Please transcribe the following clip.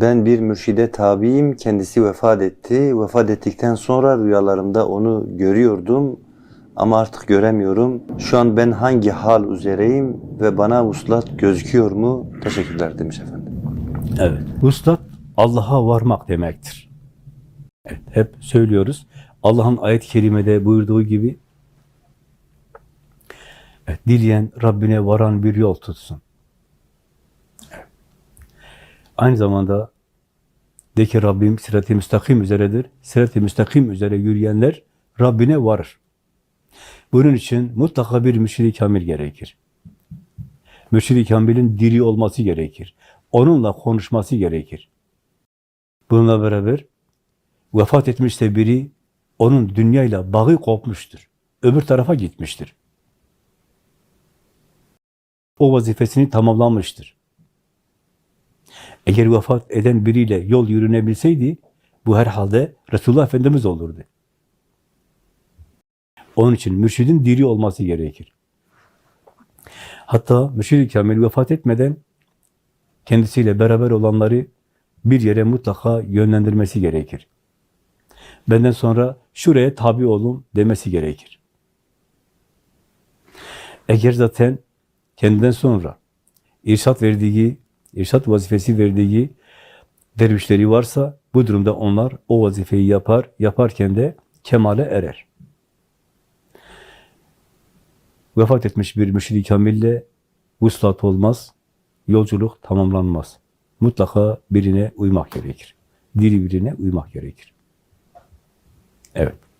Ben bir mürşide tabiyim, kendisi vefat etti. Vefat ettikten sonra rüyalarımda onu görüyordum ama artık göremiyorum. Şu an ben hangi hal üzereyim ve bana vuslat gözüküyor mu? Teşekkürler demiş efendim. Evet. Vuslat Allah'a varmak demektir. Evet, hep söylüyoruz. Allah'ın ayet-i kerimede buyurduğu gibi evet, dileyen Rabbine varan bir yol tutsun. Aynı zamanda de ki Rabbim sirat-i müstakim üzeredir. Sirat-i müstakim üzere yürüyenler Rabbine varır. Bunun için mutlaka bir mürşid-i kamil gerekir. Mürşid-i kamilin diri olması gerekir. Onunla konuşması gerekir. Bununla beraber vefat etmişse biri onun dünyayla bağı kopmuştur. Öbür tarafa gitmiştir. O vazifesini tamamlamıştır. Eğer vefat eden biriyle yol yürünebilseydi bu herhalde Resulullah Efendimiz olurdu. Onun için mürşidin diri olması gerekir. Hatta mürşid-i kamil vefat etmeden kendisiyle beraber olanları bir yere mutlaka yönlendirmesi gerekir. Benden sonra şuraya tabi olun demesi gerekir. Eğer zaten kendinden sonra irşat verdiği, irşat vazifesi verdiği dervişleri varsa bu durumda onlar o vazifeyi yapar, yaparken de kemale erer. Vefat etmiş bir mürşid-i kamille vuslat olmaz, yolculuk tamamlanmaz. Mutlaka birine uymak gerekir. Diri birine uymak gerekir. Evet.